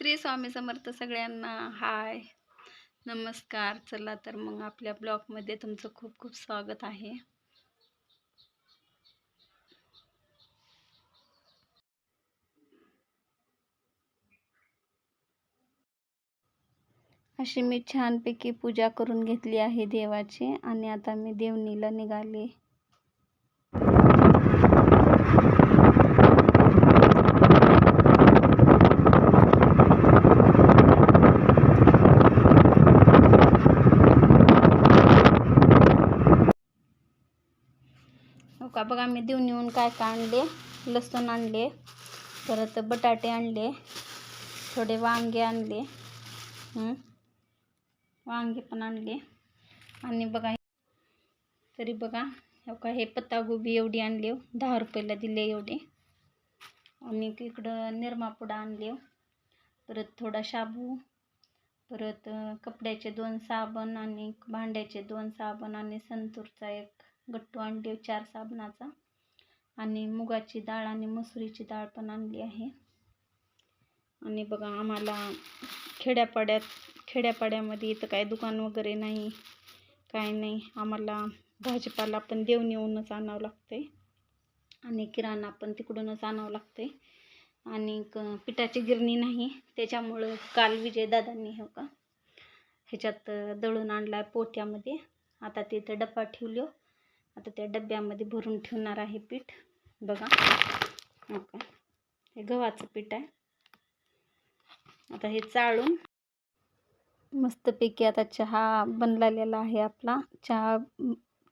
श्री स्वामी समर्थ सगळ्यांना हाय. नमस्कार. चला तर मग आपल्या ब्लॉगमध्ये तुमचं खूप खूप स्वागत आहे. अशी मी छानपैकी पूजा करून घेतली आहे देवाची आणि आता मी देवणीला निघाले हो का बघा मी देऊन येऊन काय काय आणले? लसूण आणले परत बटाटे आणले थोडे वांगे आणले वांगे पण आणले. आणि बघा तरी बघा का हे पत्तागोबी एवढी आणली. दहा रुपयाला दिले एवढे. आणि इकडं निरमापुडा आणले. परत थोडा शाबू परत कपड्याचे दोन साबण आणि भांड्याचे दोन साबण आणि संतूरचा एक गट्टू आणले चार साबणाचा आणि मुगाची डाळ आणि मसुरीची डाळ पण आणली आहे. आणि बघा आम्हाला खेड्यापाड्यात खेड्यापाड्यामध्ये इथं काय दुकान वगैरे नाही काय नाही. आम्हाला भाजीपाला पण देऊन येऊनच आणावं लागते आणि किराणा पण तिकडूनच आणावं लागते आणि क पिठाची गिरणी नाही त्याच्यामुळं काल विजयदादांनी हो का ह्याच्यात दळून आणला आहे पोट्यामध्ये आता तिथं डब्बा ठेवलो. आता त्या डब्यामध्ये भरून ठेवणार आहे पीठ. बघा. हो का हे गव्हाचं पीठ आहे. आता हे चाळून मस्तपैकी आता चहा बनलेला आहे आपला. चहा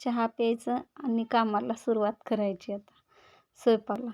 चहा प्यायचं आणि कामाला सुरुवात करायची आता. स्वयंपाला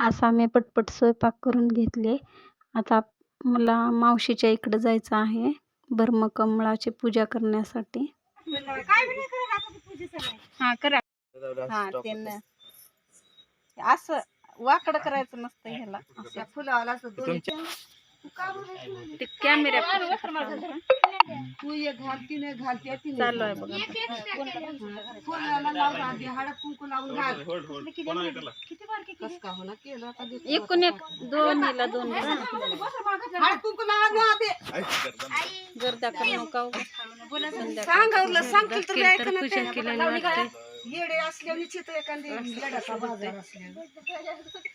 असा मी पटपट स्वयंपाक करून घेतले. आता मला मावशीच्या इकडं जायचं आहे बर्मकमळाची पूजा करण्यासाठी. हा करा. हा त्यांना. असं वाकडं करायचं नसतं ह्याला. असं फुलावाला असं दोन्ही ते कॅमेऱ्या तू एक घाल तिने घाल त्या तिने चालू आहे बघा फुलाला लावून आधी हळद कुंकू लावून घाल कस का होणार केलं आता देतो. एकूण एक दोन हिला दोन बरं. हळद कुंकू लावा ना आधी गर्दा करू नका उगाच. संध्याकाळी सांगावलं सांगतील तर। केलं ऐका तर ना पूजन ते. केल्याने लावणी काय? वाटते येडे असल्याने चित एखादी येडाचा बाजार असल्याने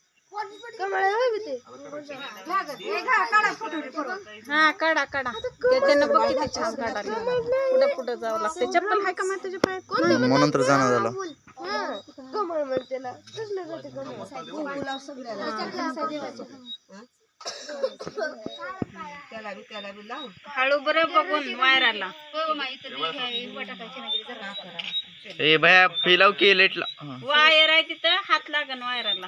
हा काढा काढा. त्याच्यानं बघ किती छान काढायला पुढं पुढं जावं लागतं चप्पल आहे का मग तुझ्या पायात म्हणून तर जाणं झालं. गुलाब सगळ्याला त्याला बी त्याला बी लाव हळू बरं बघून वायराला ए भया फिलाव की लेटला. वायर आहे तिथं हात लागन वायराला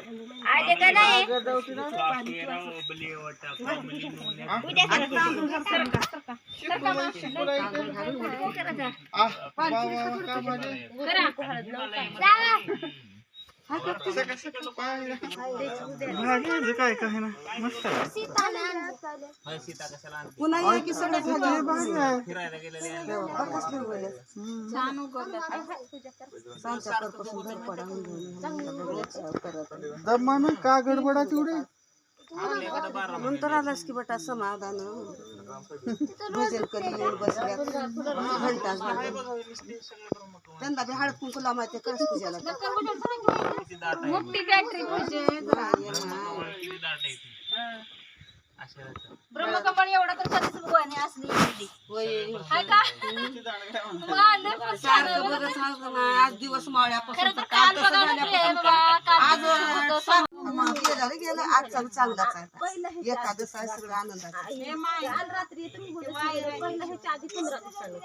म्हणजे का नाही उद्या करा. सर का, सर का. सर का मग? हो, करा जा. करा. जावा. उभा राहते काय काय ना मस्त आहे. पुन्हा ये की सगळं झालं घर घेऊन करत दमानं गडबडा तेवढी नंतर आलास की बटा समाधान. भजन करी येऊन बसल्यात. घंटा त्यांना बी हळद कुंकू लावायचे कळस पूजाला मोठी बॅटरी पाहिजे. ब्रह्मकमळ एवढा तर कधीच उगवाने असली होय सारखं ना. आज दिवस मावळ्यापासून तर काल तसं झाल्यापासून आज गेलं गेलं आज चालू चांगलाच आहे एकादश आहे सगळं आनंदाचा. रात्री तुम्ही. पहिलं ह्याच्या आधी पंधरा दिवसांनी.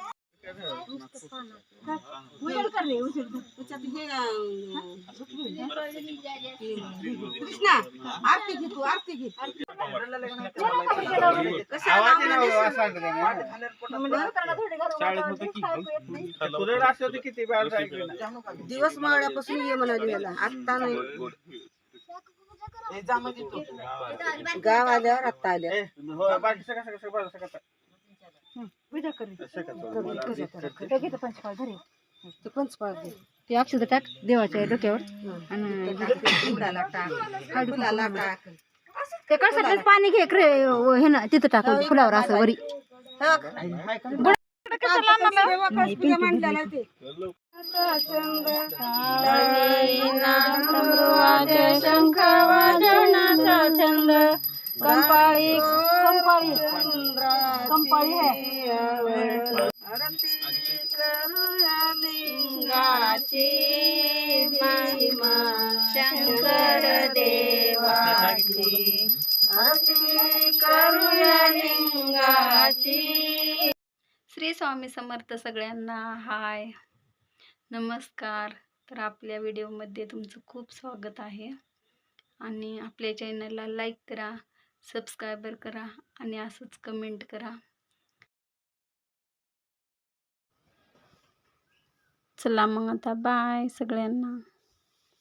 कृष्णा आरती घे तू आरती घे कसं दिवस मावळ्यापासून ये म्हणाली याला. आत्ता नाही. गाव आल्यावर आत्ता आल्या. ते अक्षर टाक देवाच्या डोक्यावर. फुलाला टाक. फुलाला टाक. ते कशातच पाणी घे क्रे हे ना तिथं टाक फुलावर असं वरी. शंख वाजवण्याचा छंद. कंपाळी कंपाळी. कंपाळी लिंगाची महिमा शंकर देवाची. आरती करूया लिंगाची. श्री स्वामी समर्थ सगळ्यांना हाय. नमस्कार. तर आपल्या व्हिडिओमध्ये तुमचं खूप स्वागत आहे. आणि आपल्या चॅनलला लाईक करा. सबस्क्रायबर करा आणि असंच कमेंट करा. चला मग आता बाय सगळ्यांना.